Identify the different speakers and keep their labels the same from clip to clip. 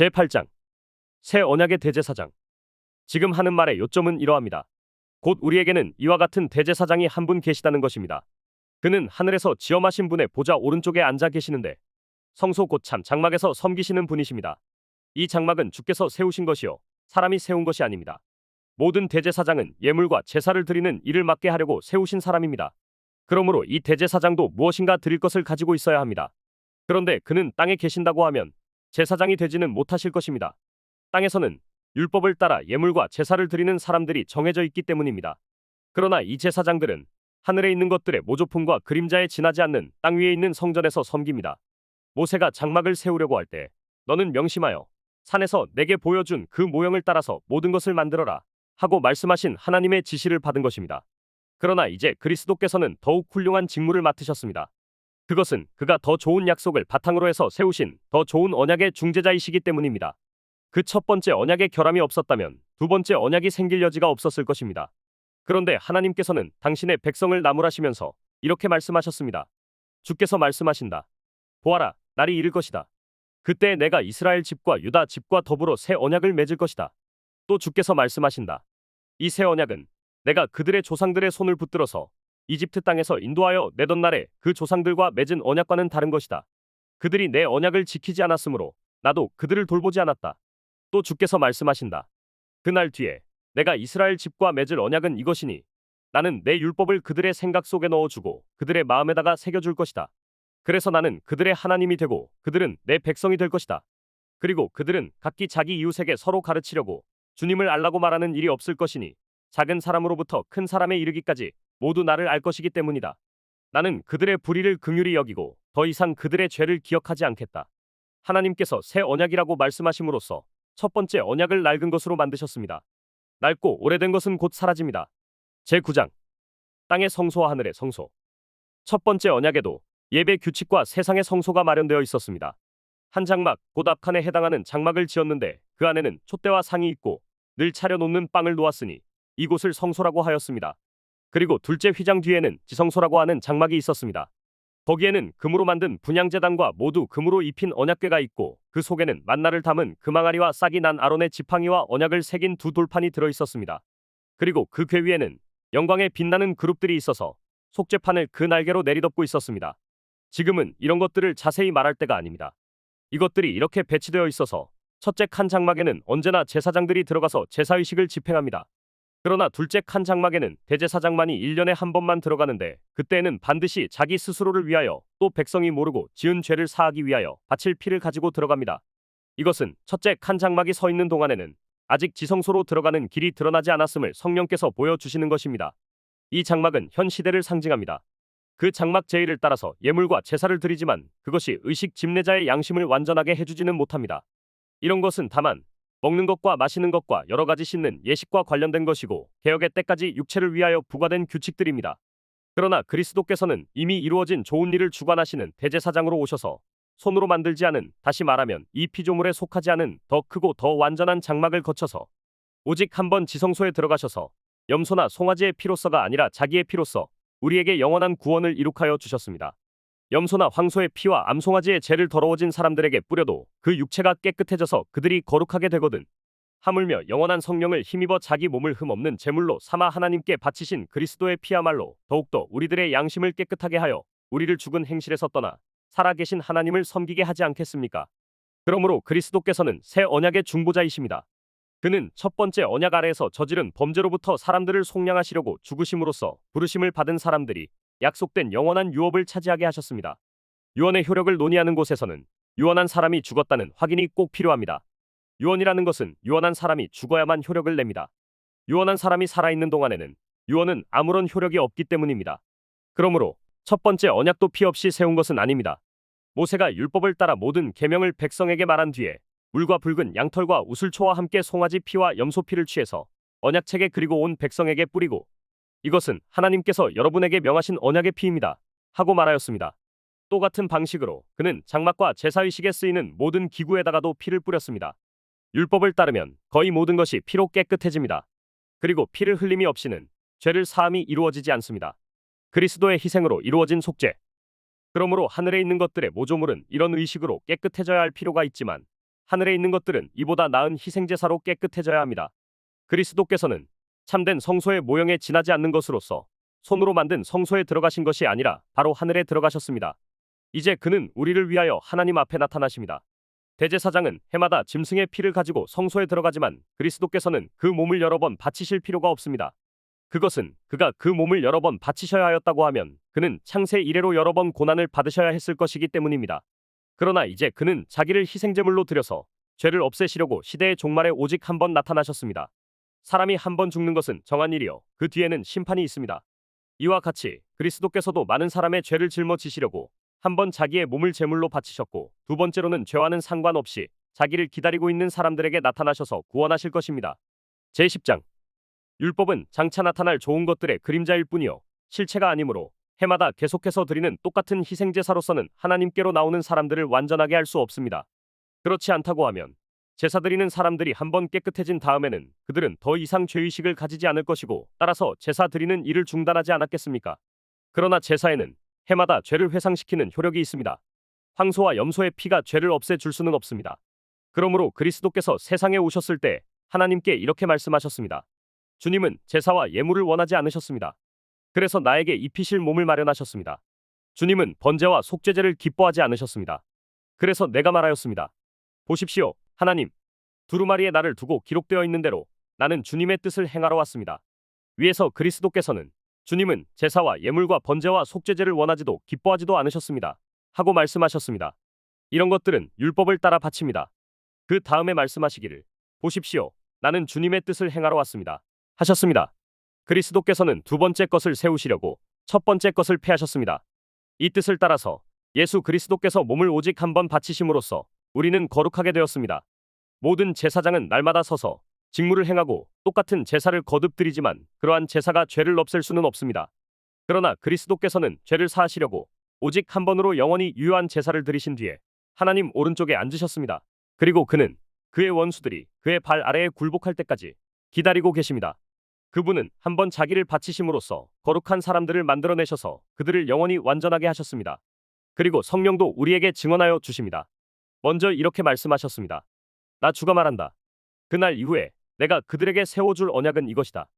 Speaker 1: 제8장 새 언약의 대제사장 지금 하는 말의 요점은 이러합니다. 곧 우리에게는 이와 같은 대제사장이 한 분 계시다는 것입니다. 그는 하늘에서 지엄하신 분의 보좌 오른쪽에 앉아 계시는데 성소 곧참 장막에서 섬기시는 분이십니다. 이 장막은 주께서 세우신 것이요 사람이 세운 것이 아닙니다. 모든 대제사장은 예물과 제사를 드리는 일을 맡게 하려고 세우신 사람입니다. 그러므로 이 대제사장도 무엇인가 드릴 것을 가지고 있어야 합니다. 그런데 그는 땅에 계신다고 하면 제사장이 되지는 못하실 것입니다. 땅에서는 율법을 따라 예물과 제사를 드리는 사람들이 정해져 있기 때문입니다. 그러나 이 제사장들은 하늘에 있는 것들의 모조품과 그림자에 지나지 않는 땅 위에 있는 성전에서 섬깁니다. 모세가 장막을 세우려고 할 때 너는 명심하여 산에서 내게 보여준 그 모형을 따라서 모든 것을 만들어라 하고 말씀하신 하나님의 지시를 받은 것입니다. 그러나 이제 그리스도께서는 더욱 훌륭한 직무를 맡으셨습니다. 그것은 그가 더 좋은 약속을 바탕으로 해서 세우신 더 좋은 언약의 중재자이시기 때문입니다. 그 첫 번째 언약의 결함이 없었다면 두 번째 언약이 생길 여지가 없었을 것입니다. 그런데 하나님께서는 당신의 백성을 나무라시면서 이렇게 말씀하셨습니다. 주께서 말씀하신다. 보아라, 날이 이를 것이다. 그때 내가 이스라엘 집과 유다 집과 더불어 새 언약을 맺을 것이다. 또 주께서 말씀하신다. 이 새 언약은 내가 그들의 조상들의 손을 붙들어서 이집트 땅에서 인도하여 내던 날에 그 조상들과 맺은 언약과는 다른 것이다. 그들이 내 언약을 지키지 않았으므로 나도 그들을 돌보지 않았다. 또 주께서 말씀하신다. 그날 뒤에 내가 이스라엘 집과 맺을 언약은 이것이니 나는 내 율법을 그들의 생각 속에 넣어주고 그들의 마음에다가 새겨줄 것이다. 그래서 나는 그들의 하나님이 되고 그들은 내 백성이 될 것이다. 그리고 그들은 각기 자기 이웃에게 서로 가르치려고 주님을 알라고 말하는 일이 없을 것이니 작은 사람으로부터 큰 사람에 이르기까지 모두 나를 알 것이기 때문이다. 나는 그들의 불의를 긍휼히 여기고 더 이상 그들의 죄를 기억하지 않겠다. 하나님께서 새 언약이라고 말씀하심으로써 첫 번째 언약을 낡은 것으로 만드셨습니다. 낡고 오래된 것은 곧 사라집니다. 제9장 땅의 성소와 하늘의 성소 첫 번째 언약에도 예배 규칙과 세상의 성소가 마련되어 있었습니다. 한 장막, 곧 앞칸에 해당하는 장막을 지었는데 그 안에는 촛대와 상이 있고 늘 차려놓는 빵을 놓았으니 이곳을 성소라고 하였습니다. 그리고 둘째 휘장 뒤에는 지성소라고 하는 장막이 있었습니다. 거기에는 금으로 만든 분향재단과 모두 금으로 입힌 언약궤가 있고 그 속에는 만나를 담은 금항아리와 싹이 난 아론의 지팡이와 언약을 새긴 두 돌판이 들어 있었습니다. 그리고 그 궤 위에는 영광의 빛나는 그룹들이 있어서 속죄판을 그 날개로 내리덮고 있었습니다. 지금은 이런 것들을 자세히 말할 때가 아닙니다. 이것들이 이렇게 배치되어 있어서 첫째 칸 장막에는 언제나 제사장들이 들어가서 제사의식을 집행합니다. 그러나 둘째 칸 장막에는 대제사장만이 1년에 한 번만 들어가는데 그때는 반드시 자기 스스로를 위하여 또 백성이 모르고 지은 죄를 사하기 위하여 바칠 피를 가지고 들어갑니다. 이것은 첫째 칸 장막이 서 있는 동안에는 아직 지성소로 들어가는 길이 드러나지 않았음을 성령께서 보여주시는 것입니다. 이 장막은 현 시대를 상징합니다. 그 장막 제의를 따라서 예물과 제사를 드리지만 그것이 의식 집례자의 양심을 완전하게 해주지는 못합니다. 이런 것은 다만 먹는 것과 마시는 것과 여러 가지 씻는 예식과 관련된 것이고 개혁의 때까지 육체를 위하여 부과된 규칙들입니다. 그러나 그리스도께서는 이미 이루어진 좋은 일을 주관하시는 대제사장으로 오셔서 손으로 만들지 않은 다시 말하면 이 피조물에 속하지 않은 더 크고 더 완전한 장막을 거쳐서 오직 한 번 지성소에 들어가셔서 염소나 송아지의 피로서가 아니라 자기의 피로서 우리에게 영원한 구원을 이룩하여 주셨습니다. 염소나 황소의 피와 암송아지의 죄를 더러워진 사람들에게 뿌려도 그 육체가 깨끗해져서 그들이 거룩하게 되거든. 하물며 영원한 성령을 힘입어 자기 몸을 흠없는 제물로 삼아 하나님께 바치신 그리스도의 피야말로 더욱더 우리들의 양심을 깨끗하게 하여 우리를 죽은 행실에서 떠나 살아계신 하나님을 섬기게 하지 않겠습니까? 그러므로 그리스도께서는 새 언약의 중보자이십니다. 그는 첫 번째 언약 아래에서 저지른 범죄로부터 사람들을 속량하시려고 죽으심으로써 부르심을 받은 사람들이 약속된 영원한 유업을 차지하게 하셨습니다. 유언의 효력을 논의하는 곳에서는 유언한 사람이 죽었다는 확인이 꼭 필요합니다. 유언이라는 것은 유언한 사람이 죽어야만 효력을 냅니다. 유언한 사람이 살아있는 동안에는 유언은 아무런 효력이 없기 때문입니다. 그러므로 첫 번째 언약도 피 없이 세운 것은 아닙니다. 모세가 율법을 따라 모든 계명을 백성에게 말한 뒤에 물과 붉은 양털과 우슬초와 함께 송아지 피와 염소 피를 취해서 언약책에 그리고 온 백성에게 뿌리고 이것은 하나님께서 여러분에게 명하신 언약의 피입니다. 하고 말하였습니다. 또 같은 방식으로 그는 장막과 제사의식에 쓰이는 모든 기구에다가도 피를 뿌렸습니다. 율법을 따르면 거의 모든 것이 피로 깨끗해집니다. 그리고 피를 흘림이 없이는 죄를 사함이 이루어지지 않습니다. 그리스도의 희생으로 이루어진 속죄. 그러므로 하늘에 있는 것들의 모조물은 이런 의식으로 깨끗해져야 할 필요가 있지만 하늘에 있는 것들은 이보다 나은 희생제사로 깨끗해져야 합니다. 그리스도께서는 참된 성소의 모형에 지나지 않는 것으로서 손으로 만든 성소에 들어가신 것이 아니라 바로 하늘에 들어가셨습니다. 이제 그는 우리를 위하여 하나님 앞에 나타나십니다. 대제사장은 해마다 짐승의 피를 가지고 성소에 들어가지만 그리스도께서는 그 몸을 여러 번 바치실 필요가 없습니다. 그것은 그가 그 몸을 여러 번 바치셔야 하였다고 하면 그는 창세 이래로 여러 번 고난을 받으셔야 했을 것이기 때문입니다. 그러나 이제 그는 자기를 희생제물로 드려서 죄를 없애시려고 시대의 종말에 오직 한 번 나타나셨습니다. 사람이 한 번 죽는 것은 정한 일이요 그 뒤에는 심판이 있습니다. 이와 같이 그리스도께서도 많은 사람의 죄를 짊어지시려고 한 번 자기의 몸을 제물로 바치셨고 두 번째로는 죄와는 상관없이 자기를 기다리고 있는 사람들에게 나타나셔서 구원하실 것입니다. 제10장 율법은 장차 나타날 좋은 것들의 그림자일 뿐이요 실체가 아니므로 해마다 계속해서 드리는 똑같은 희생제사로서는 하나님께로 나오는 사람들을 완전하게 할 수 없습니다. 그렇지 않다고 하면 제사 드리는 사람들이 한번 깨끗해진 다음에는 그들은 더 이상 죄의식을 가지지 않을 것이고 따라서 제사 드리는 일을 중단하지 않았겠습니까? 그러나 제사에는 해마다 죄를 회상시키는 효력이 있습니다. 황소와 염소의 피가 죄를 없애줄 수는 없습니다. 그러므로 그리스도께서 세상에 오셨을 때 하나님께 이렇게 말씀하셨습니다. 주님은 제사와 예물을 원하지 않으셨습니다. 그래서 나에게 입히실 몸을 마련하셨습니다. 주님은 번제와 속죄제를 기뻐하지 않으셨습니다. 그래서 내가 말하였습니다. 보십시오, 하나님. 두루마리에 나를 두고 기록되어 있는 대로 나는 주님의 뜻을 행하러 왔습니다. 위에서 그리스도께서는 주님은 제사와 예물과 번제와 속죄제를 원하지도 기뻐하지도 않으셨습니다. 하고 말씀하셨습니다. 이런 것들은 율법을 따라 바칩니다. 그 다음에 말씀하시기를 보십시오. 나는 주님의 뜻을 행하러 왔습니다. 하셨습니다. 그리스도께서는 두 번째 것을 세우시려고 첫 번째 것을 폐하셨습니다. 이 뜻을 따라서 예수 그리스도께서 몸을 오직 한 번 바치심으로써 우리는 거룩하게 되었습니다. 모든 제사장은 날마다 서서 직무를 행하고 똑같은 제사를 거듭 드리지만 그러한 제사가 죄를 없앨 수는 없습니다. 그러나 그리스도께서는 죄를 사하시려고 오직 한 번으로 영원히 유효한 제사를 드리신 뒤에 하나님 오른쪽에 앉으셨습니다. 그리고 그는 그의 원수들이 그의 발 아래에 굴복할 때까지 기다리고 계십니다. 그분은 한 번 자기를 바치심으로써 거룩한 사람들을 만들어내셔서 그들을 영원히 완전하게 하셨습니다. 그리고 성령도 우리에게 증언하여 주십니다. 먼저 이렇게 말씀하셨습니다. 나 주가 말한다. 그날 이후에 내가 그들에게 세워줄 언약은 이것이다.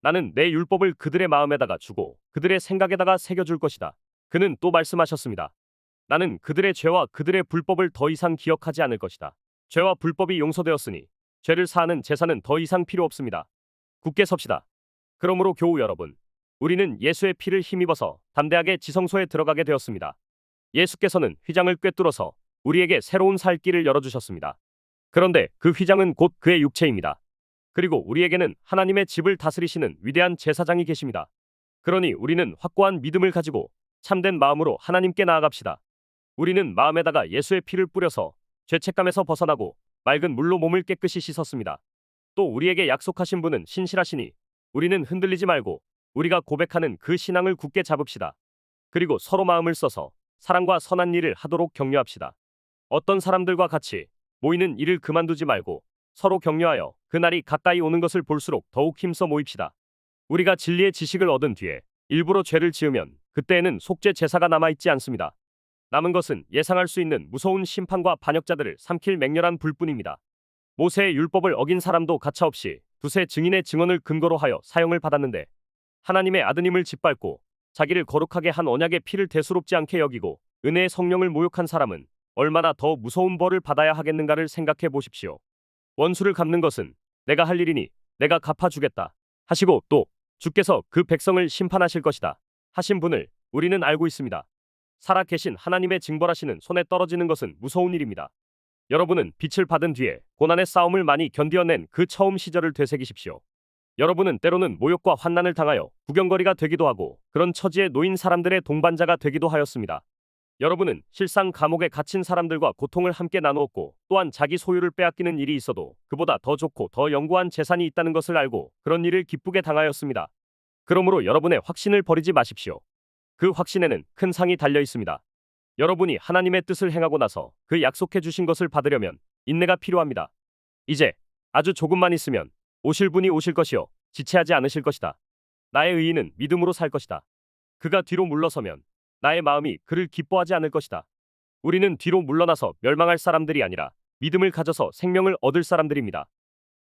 Speaker 1: 나는 내 율법을 그들의 마음에다가 주고 그들의 생각에다가 새겨줄 것이다. 그는 또 말씀하셨습니다. 나는 그들의 죄와 그들의 불법을 더 이상 기억하지 않을 것이다. 죄와 불법이 용서되었으니 죄를 사하는 제사는 더 이상 필요 없습니다. 굳게 섭시다. 그러므로 교우 여러분, 우리는 예수의 피를 힘입어서 담대하게 지성소에 들어가게 되었습니다. 예수께서는 휘장을 꿰뚫어서 우리에게 새로운 살 길을 열어주셨습니다. 그런데 그 휘장은 곧 그의 육체입니다. 그리고 우리에게는 하나님의 집을 다스리시는 위대한 제사장이 계십니다. 그러니 우리는 확고한 믿음을 가지고 참된 마음으로 하나님께 나아갑시다. 우리는 마음에다가 예수의 피를 뿌려서 죄책감에서 벗어나고 맑은 물로 몸을 깨끗이 씻었습니다. 또 우리에게 약속하신 분은 신실하시니 우리는 흔들리지 말고 우리가 고백하는 그 신앙을 굳게 잡읍시다. 그리고 서로 마음을 써서 사랑과 선한 일을 하도록 격려합시다. 어떤 사람들과 같이 모이는 일을 그만두지 말고 서로 격려하여 그날이 가까이 오는 것을 볼수록 더욱 힘써 모입시다. 우리가 진리의 지식을 얻은 뒤에 일부러 죄를 지으면 그때에는 속죄 제사가 남아 있지 않습니다. 남은 것은 예상할 수 있는 무서운 심판과 반역자들을 삼킬 맹렬한 불뿐입니다. 모세의 율법을 어긴 사람도 가차없이 두세 증인의 증언을 근거로 하여 사형을 받았는데 하나님의 아드님을 짓밟고 자기를 거룩하게 한 언약의 피를 대수롭지 않게 여기고 은혜의 성령을 모욕한 사람은 얼마나 더 무서운 벌을 받아야 하겠는가를 생각해 보십시오. 원수를 갚는 것은 내가 할 일이니 내가 갚아주겠다 하시고 또 주께서 그 백성을 심판하실 것이다 하신 분을 우리는 알고 있습니다. 살아 계신 하나님의 징벌하시는 손에 떨어지는 것은 무서운 일입니다. 여러분은 빛을 받은 뒤에 고난의 싸움을 많이 견디어낸 그 처음 시절을 되새기십시오. 여러분은 때로는 모욕과 환난을 당하여 구경거리가 되기도 하고 그런 처지에 놓인 사람들의 동반자가 되기도 하였습니다. 여러분은 실상 감옥에 갇힌 사람들과 고통을 함께 나누었고 또한 자기 소유를 빼앗기는 일이 있어도 그보다 더 좋고 더 영구한 재산이 있다는 것을 알고 그런 일을 기쁘게 당하였습니다. 그러므로 여러분의 확신을 버리지 마십시오. 그 확신에는 큰 상이 달려 있습니다. 여러분이 하나님의 뜻을 행하고 나서 그 약속해 주신 것을 받으려면 인내가 필요합니다. 이제 아주 조금만 있으면 오실 분이 오실 것이요 지체하지 않으실 것이다. 나의 의인은 믿음으로 살 것이다. 그가 뒤로 물러서면 나의 마음이 그를 기뻐하지 않을 것이다. 우리는 뒤로 물러나서 멸망할 사람들이 아니라 믿음을 가져서 생명을 얻을 사람들입니다.